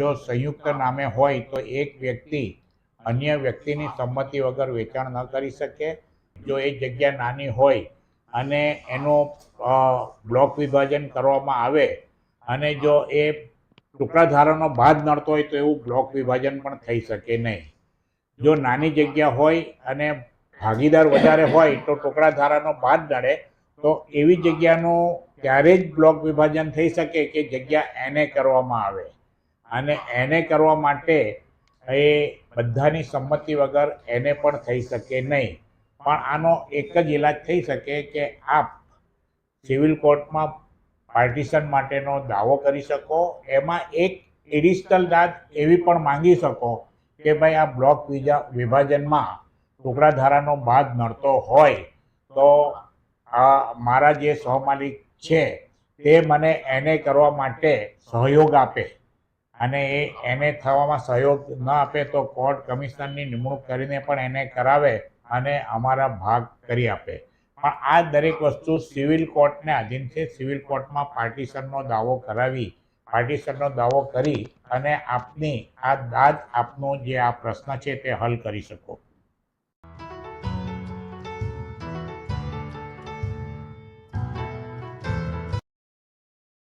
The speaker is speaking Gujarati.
જો સંયુક્ત નામે હોય તો એક વ્યક્તિ અન્ય વ્યક્તિની સંમતિ વગર વેચાણ ન કરી શકે. જો એ જગ્યા નાની હોય અને એનું બ્લોક વિભાજન કરવામાં આવે અને જો એ ટુકડા ધારાનો બાદ નડતો હોય તો એવું બ્લોક વિભાજન પણ થઈ શકે નહીં. જો નાની જગ્યા હોય અને ભાગીદાર વધારે હોય તો ટુકડા ધારાનો ભાગ નડે, તો એવી જગ્યાનું ત્યારે જ બ્લોક વિભાજન થઈ શકે કે જગ્યા એને કરવામાં આવે. અને એને કરવા માટે એ બધાની સંમતિ વગર એને પણ થઈ શકે નહીં. પણ આનો એક જ ઈલાજ થઈ શકે કે આપ સિવિલ કોર્ટમાં પાર્ટીશન માટેનો દાવો કરી શકો, એમાં એક એડિશનલ દાદ એવી પણ માંગી શકો કે ભાઈ આ બ્લોક વિજા, વિભાજનમાં ટુકડા ધારાનો બાદ નડતો હોય. તો આ મારા જે સહમાલિક છે, તે મને એને કરવા માટે સહયોગ આપે. અને એ એને થવામાં સહયોગ ન આપે તો કોર્ટ કમિશનરની નિમણૂક કરીને પણ એને કરાવે અને અમારા ભાગ કરી આપે. પણ આ દરેક વસ્તુ સિવિલ કોર્ટને આધીન છે. સિવિલ કોર્ટમાં પાર્ટીશનનો દાવો કરાવી, પાર્ટીશનનો દાવો કરી અને આપની, આ દાદ આપનો જે આ પ્રશ્ન છે તે હલ કરી શકો.